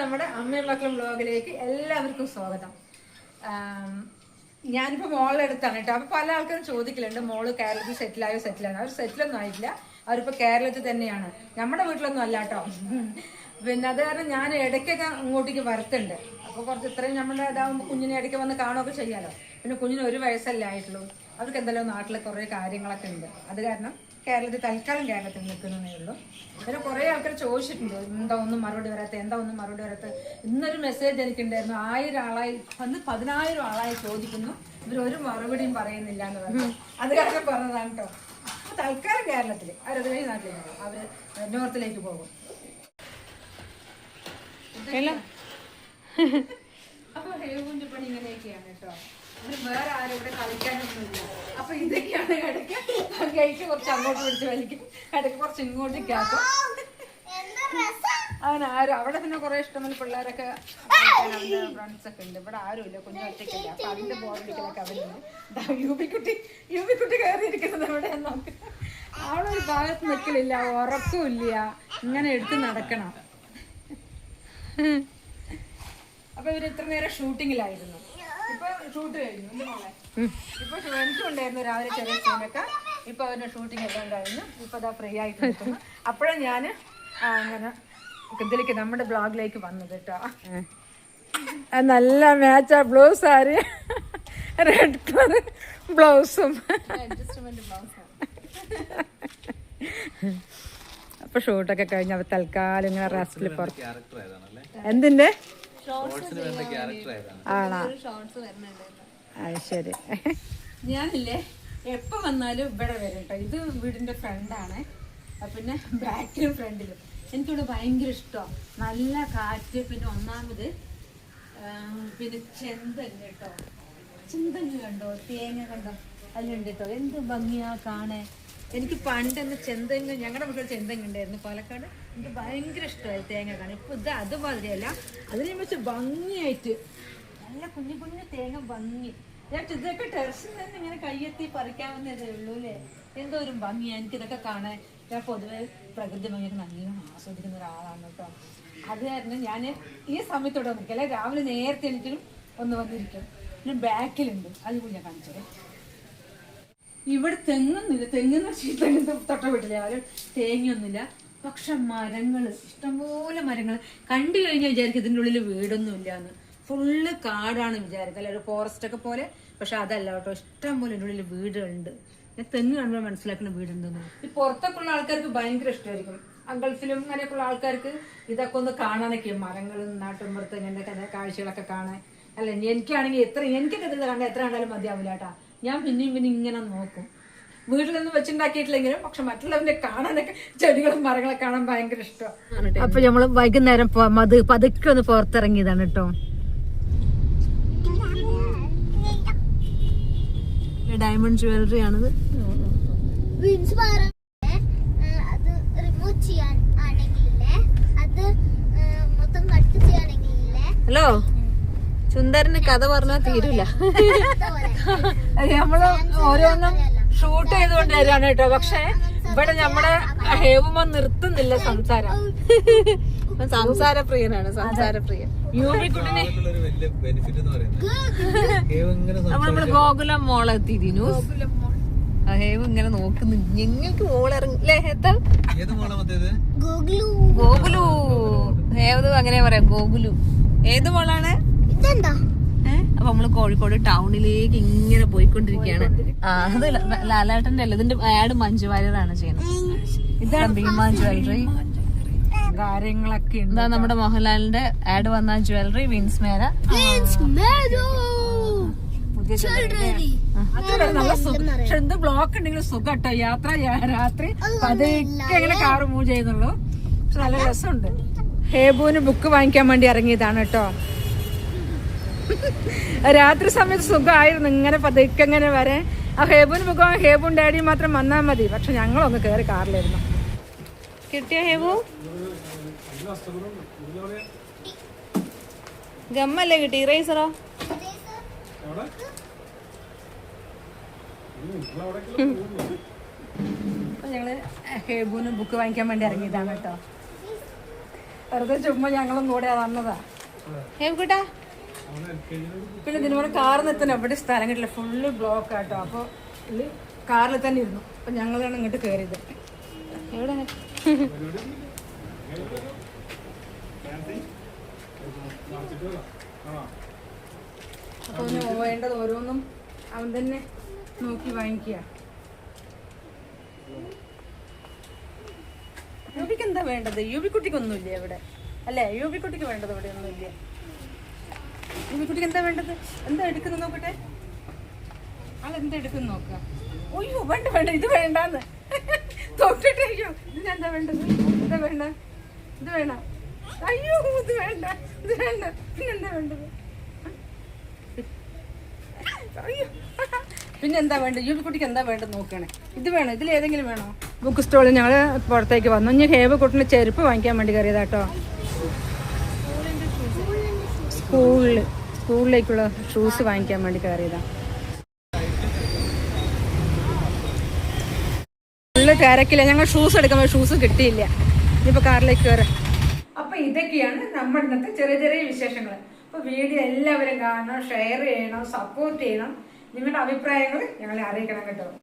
നമ്മുടെ അമ്മയുള്ള വ്ളോഗിലേക്ക് എല്ലാവർക്കും സ്വാഗതം. ഞാനിപ്പോൾ ഞാനിപ്പോ മോളുടെ അടുത്താണ് കേട്ടോ. അപ്പോൾ പല ആൾക്കാരും ചോദിക്കലുണ്ട് മോൾ കേരളത്തിൽ സെറ്റിലായോ സെറ്റിലായോ? അവർ സെറ്റിലൊന്നും ആയിട്ടില്ല. അവരിപ്പോ കേരളത്തിൽ തന്നെയാണ്. നമ്മുടെ വീട്ടിലൊന്നും അല്ല കേട്ടോ. പിന്നെ അത് കാരണം ഞാൻ ഇടയ്ക്കൊക്കെ അങ്ങോട്ടേക്ക് വരത്തുണ്ട്. അപ്പോൾ കുറച്ച് ഇത്രയും നമ്മുടെ ഇതാകുമ്പോൾ കുഞ്ഞിനെ ഇടയ്ക്ക് വന്ന് കാണുകയൊക്കെ ചെയ്യാലോ. പിന്നെ കുഞ്ഞിന് ഒരു വയസ്സല്ലേ ആയിട്ടുള്ളൂ. അവർക്ക് എന്തായാലും നാട്ടിലെ കുറേ കാര്യങ്ങളൊക്കെ ഉണ്ട്. അത് കാരണം കേരളത്തിൽ തൽക്കാലം കേരളത്തിൽ നിൽക്കുന്നതേ ഉള്ളൂ. പിന്നെ കുറേ ആൾക്കാർ ചോദിച്ചിട്ടുണ്ട് എന്താ ഒന്നും മറുപടി വരാത്ത എന്താ ഒന്നും മറുപടി വരാത്ത. ഇന്നൊരു മെസ്സേജ് എനിക്കുണ്ടായിരുന്നു ആയിരം ആളായി വന്ന് പതിനായിരം ആളായി ചോദിക്കുന്നു. ഇവരൊരു മറുപടിയും പറയുന്നില്ല എന്ന് പറഞ്ഞു. അത് കാരണം പറഞ്ഞതാണ് കേട്ടോ അപ്പൊ തൽക്കാലം കേരളത്തിൽ അവരത് കഴിഞ്ഞ് നാട്ടിലേക്ക് പോകും അവർ നോർത്തിലേക്ക് പോകും. ഹേവുവിന്റെ പണി ഇങ്ങനെയൊക്കെയാണ് കേട്ടോ. വേറെ ആരും ഇവിടെ കളിക്കാനൊന്നുമില്ല. അപ്പൊ ഇതൊക്കെയാണ് ഇടയ്ക്ക് ഗേറ്റ് കുറച്ച് അങ്ങോട്ട് പിടിച്ച് വലിക്കും. ഇടയ്ക്ക് കുറച്ച് ഇങ്ങോട്ടേക്ക് ആക്കും അങ്ങനെ ആരും അവിടെ പിന്നെ കുറെ ഇഷ്ടമുള്ള പിള്ളേരൊക്കെ ഫ്രണ്ട്സ് ഒക്കെ ഉണ്ട്. ഇവിടെ ആരും ഇല്ല കുഞ്ഞു ഒറ്റയ്ക്കില്ല. അപ്പൊ അതിന്റെ ബോർഡിലേക്കൊക്കെ അവരുണ്ട് യൂബിക്കുട്ടി യൂബിക്കുട്ടി കയറിയിരിക്കുന്നത് എവിടെ നോക്ക്. അവളൊരു ഭാഗത്ത് നിൽക്കലില്ല ഉറക്കമില്ല ഇങ്ങനെ എടുത്ത് നടക്കണം. അപ്പൊ ഇവർ ഇത്ര നേരം ഷൂട്ടിങ്ങിലായിരുന്നു. ഇപ്പൊ ഷൂട്ട് കഴിഞ്ഞു. ഇപ്പൊ എനിക്കും ഉണ്ടായിരുന്നു രാവിലെ ചെറിയ സീനൊക്കെ ഇപ്പൊ അവരുടെ ഷൂട്ടിംഗ് എല്ലാം കഴിഞ്ഞു. ഇപ്പൊ അതാ ഫ്രീ ആയിട്ട് നിൽക്കുന്നു അപ്പോഴാണ് ഞാൻ അങ്ങനെ ഇതിലേക്ക് നമ്മുടെ ബ്ലോഗിലേക്ക് വന്നത് കേട്ടോ. നല്ല മാച്ചാ ബ്ലൗസ് സാരി. റെഡ് കളർ ബ്ലൗസും അപ്പൊ ഷൂട്ടൊക്കെ കഴിഞ്ഞ് അവ തൽക്കാലം ഇങ്ങനെ റെസ്റ്റിൽ പുറത്ത് എന്തിന്റെ? ആണോ? അത് ശരി. ഞാനില്ലേ എപ്പോ വന്നാലും ഇവിടെ വരും കേട്ടോ. ഇത് വീടിന്റെ ഫ്രണ്ടാണ് പിന്നെ ബാക്കിലും ഫ്രണ്ടിലും എനിക്കിവിടെ ഭയങ്കര ഇഷ്ടമാണ് നല്ല കാറ്റ് പിന്നെ ഒന്നാമത് പിന്നെ ചെന്തങ്ങ് കേട്ടോ. ചെന്തങ്ങ് കണ്ടോ? തേങ്ങ കണ്ടോ? അതിലുണ്ട് കേട്ടോ. എന്ത് ഭംഗിയാ കാണേ എനിക്ക് പണ്ടെന്ന് ചെന്തെങ്ങ് ഞങ്ങളുടെ വീട്ടിൽ ചെന്തെങ്ങ് ഉണ്ടായിരുന്നു. പാലക്കാട് എനിക്ക് ഭയങ്കര ഇഷ്ടമായി തേങ്ങ കാണാൻ. ഇപ്പൊ ഇത് അതുമാതിരിയല്ല അതിനെ വെച്ച് ഭംഗിയായിട്ട് നല്ല കുഞ്ഞു കുഞ്ഞു തേങ്ങ ഭംഗി. ഇതൊക്കെ ടെറസിൽ നിന്ന് ഇങ്ങനെ കയ്യെത്തി പറിക്കാവുന്നതേ ഉള്ളൂ അല്ലേ? എന്തോ ഒരു ഭംഗിയാ എനിക്ക് ഇതൊക്കെ കാണാൻ. ഞാൻ പൊതുവെ പ്രകൃതി ഭംഗിയൊക്കെ നല്ലോണം ആസ്വദിക്കുന്ന ഒരാളാണ് കേട്ടോ. അത് കാരണം ഞാൻ ഈ സമയത്തോടെ നിൽക്കല്ലേ രാവിലെ നേരത്തെ എനിക്കും ഒന്ന് വന്നിരിക്കും. പിന്നെ ബാക്കിലുണ്ട്. അത് കൂടി ഞാൻ കാണിച്ചത് ഇവിടെ തെങ്ങൊന്നുമില്ല. തെങ്ങെന്ന് വെച്ചാൽ തെങ്ങ് തൊട്ട വീട്ടിലെ. ആരും തേങ്ങയൊന്നുമില്ല. പക്ഷെ മരങ്ങൾ ഇഷ്ടംപോലെ മരങ്ങൾ കണ്ടു കഴിഞ്ഞാൽ വിചാരിക്കും ഇതിന്റെ ഉള്ളിൽ വീടൊന്നുമില്ല എന്ന് ഫുള്ള് കാടാണ് വിചാരിക്കുക അല്ലെ ഒരു ഫോറസ്റ്റ് ഒക്കെ പോലെ. പക്ഷെ അതല്ല കേട്ടോ. ഇഷ്ടം പോലെ ഇതിന്റെ ഉള്ളിൽ വീടുണ്ട്. ഞാൻ തെങ്ങ് കാണുമ്പോൾ മനസ്സിലാക്കുന്ന വീടുണ്ടെന്ന് ഈ പുറത്തൊക്കെ ഉള്ള ആൾക്കാർക്ക് ഭയങ്കര ഇഷ്ടമായിരിക്കും അങ്കൾഫിലും അങ്ങനെയൊക്കെ അങ്ങനെയൊക്കെയുള്ള ആൾക്കാർക്ക് ഇതൊക്കെ ഒന്ന് കാണാനൊക്കെ മരങ്ങളും നാട്ടുമ്പുറത്ത് ഇങ്ങനെ കാഴ്ചകളൊക്കെ കാണാൻ. അല്ല എനിക്കാണെങ്കിൽ എത്ര എനിക്കൊക്കെ ഇത് കണ്ടാൽ എത്ര കണ്ടാലും മതിയാവില്ല കേട്ടാ. ഞാൻ പിന്നെയും പിന്നെ ഇങ്ങനെ നോക്കും. വീട്ടിലൊന്നും വെച്ചുണ്ടാക്കിയിട്ടില്ലെങ്കിലും പക്ഷെ മറ്റുള്ളവന്റെ കാണാനൊക്കെ ചെടികളും മരങ്ങളൊക്കെ കാണാൻ ഭയങ്കര ഇഷ്ടമാണ് അപ്പൊ നമ്മൾ വൈകുന്നേരം അത് പതുക്കെ ഒന്ന് പുറത്തിറങ്ങിയതാണ് കേട്ടോ. ഡയമണ്ട് ജ്വല്ലറി ആണിത് വിൻസ് പറഞ്ഞ അത് റിമൂവ് ചെയ്യാൻ ആണെങ്കിലേ അത് ഏ, മൊത്തം കട്ട് ചെയ്യാണെങ്കിലേ ഹലോ സുന്ദരന് കഥ പറഞ്ഞാൽ തീരൂല. നമ്മൾ ഓരോന്നും ഷൂട്ട് ചെയ്തുകൊണ്ട് വരികയാണ് കേട്ടോ. പക്ഷെ ഇവിടെ നമ്മുടെ ഹേവുമ നിർത്തുന്നില്ല സംസാരം. സംസാര പ്രിയനാണ് സംസാര പ്രിയൻ യൂബിക്കുട്ടിനെ ഒരു വലിയ ബെനിഫിറ്റ് എന്ന് പറയുന്നത് ഹേവ് ഇങ്ങനെ നമ്മൾ നമ്മൾ ഗോകുലം മോളെ എത്തിയിരുന്നു ഹേവ് ഇങ്ങനെ നോക്കുന്നു. ഞങ്ങൾക്ക് മോളിറങ്ങി അല്ലേ എത്താ? ഏത് മോളെ മറ്റേത്? ഗൂഗിളു ഗോകുലു. ഹേവ് അങ്ങനെ പറയാം ഗോകുലു. ഏത് മോളാണ്? അപ്പൊ നമ്മൾ കോഴിക്കോട് ടൗണിലേക്ക് ഇങ്ങനെ പോയിക്കൊണ്ടിരിക്കുകയാണ്. അത് ലാലേട്ടന്റെ അല്ല ഇതിന്റെ ആഡ് മഞ്ജു വാര്യറാണ് ചെയ്യുന്നത്. ഇതാണ് ഭീമ ജ്വല്ലറി. കാര്യങ്ങളൊക്കെ ഇതാ നമ്മുടെ മോഹൻലാലിന്റെ ആഡ് വന്ന ജ്വല്ലറി വിൻസ് മേര. എന്ത് ബ്ലോക്ക് ഉണ്ടെങ്കിലും സുഖം കേട്ടോ. യാത്ര രാത്രി. പതുക്കെ ഇങ്ങനെ കാറ് മൂവ് ചെയ്യുന്നുള്ളൂ. പക്ഷെ നല്ല രസമുണ്ട്. ഹേബുവിന് ബുക്ക് വാങ്ങിക്കാൻ വേണ്ടി ഇറങ്ങിയതാണ് കേട്ടോ. രാത്രി സമയത്ത് സുഖമായിരുന്നു. ഇങ്ങനെ പതുക്കെ ഇങ്ങനെ വരെ. ആ ഹേബുവിന് പോകാൻ ഹേബും ഡാഡിയും മാത്രം വന്നാൽ മതി. പക്ഷെ ഞങ്ങളൊന്ന് കയറി കാറിലായിരുന്നു കിട്ടിയ ഹേബു? ഗമ്മല്ലേ കിട്ടി? ഇറേസറോ? ഞങ്ങൾ ഹേബുവിന് ബുക്ക് വാങ്ങിക്കാൻ വേണ്ടി ഇറങ്ങിയതാണ് കേട്ടോ. വെറുതെ ചുമ്മാ ഞങ്ങളും കൂടെ വന്നതാ. ഹേവ്കുട്ടാ പിന്നെ ഇതിനുപോലെ കാറിൽ എത്താൻ എവിടെ സ്ഥലം കിട്ടില്ല. ഫുള്ള് ബ്ലോക്ക് ആട്ടോ. അപ്പോൾ കാറിൽ തന്നെ ഇരുന്നു. അപ്പൊ ഞങ്ങളാണ് ഇങ്ങോട്ട് കയറിയത് എവിടെ? അപ്പൊ ഒന്ന് വേണ്ടത് ഓരോന്നും അവൻ തന്നെ നോക്കി വാങ്ങിക്കുക. യൂബിക്ക് എന്താ വേണ്ടത്? യൂബിക്കുട്ടിക്ക് ഒന്നുമില്ല ഇവിടെ? അല്ലേ? യൂബിക്കുട്ടിക്ക് വേണ്ടത് ഇവിടെ ഒന്നുമില്ല യൂബിക്കുട്ടിക്ക് എന്താ വേണ്ടത്? എന്താ എടുക്കുന്നത് നോക്കട്ടെ? അതെന്താ എടുക്കുന്നു നോക്കുക. ഒയ്യോ വേണ്ട വേണ്ട ഇത് വേണ്ടാന്ന്. തൊട്ടിട്ട് അയ്യോ ഇതിനെന്താ വേണ്ടത്? എന്താ വേണ്ട. ഇത് വേണ അയ്യോ ഇത് വേണ്ട ഇത് വേണ്ട. പിന്നെന്താ വേണ്ടത്? അയ്യോ. പിന്നെന്താ വേണ്ടത്? കുട്ടിക്ക് എന്താ വേണ്ടത് നോക്കണേ ഇത് വേണോ? ഇതിൽ ഏതെങ്കിലും വേണോ? ബുക്ക് സ്റ്റോളിൽ ഞങ്ങൾ പുറത്തേക്ക് വന്നു. ഇനി ഹേബ കുട്ടിന് ചെരുപ്പ് വാങ്ങിക്കാൻ വേണ്ടി കയറിയതാട്ടോ സ്കൂളിൽ സ്കൂളിലേക്കുള്ള ഷൂസ് വാങ്ങിക്കാൻ വേണ്ടി കയറിയതാണ് ഫുള്ള് തിരക്കില്ല ഞങ്ങൾ ഷൂസ് എടുക്കുമ്പോൾ ഷൂസ് കിട്ടിയില്ല. ഇനിയിപ്പോൾ കാറിലേക്ക് കയറാം. അപ്പൊ ഇതൊക്കെയാണ് നമ്മുടെ ഇന്നത്തെ ചെറിയ ചെറിയ വിശേഷങ്ങൾ അപ്പോൾ വീഡിയോ എല്ലാവരും കാണണം ഷെയർ ചെയ്യണം സപ്പോർട്ട് ചെയ്യണം. നിങ്ങളുടെ അഭിപ്രായങ്ങൾ ഞങ്ങളെ അറിയിക്കണം കേട്ടോ.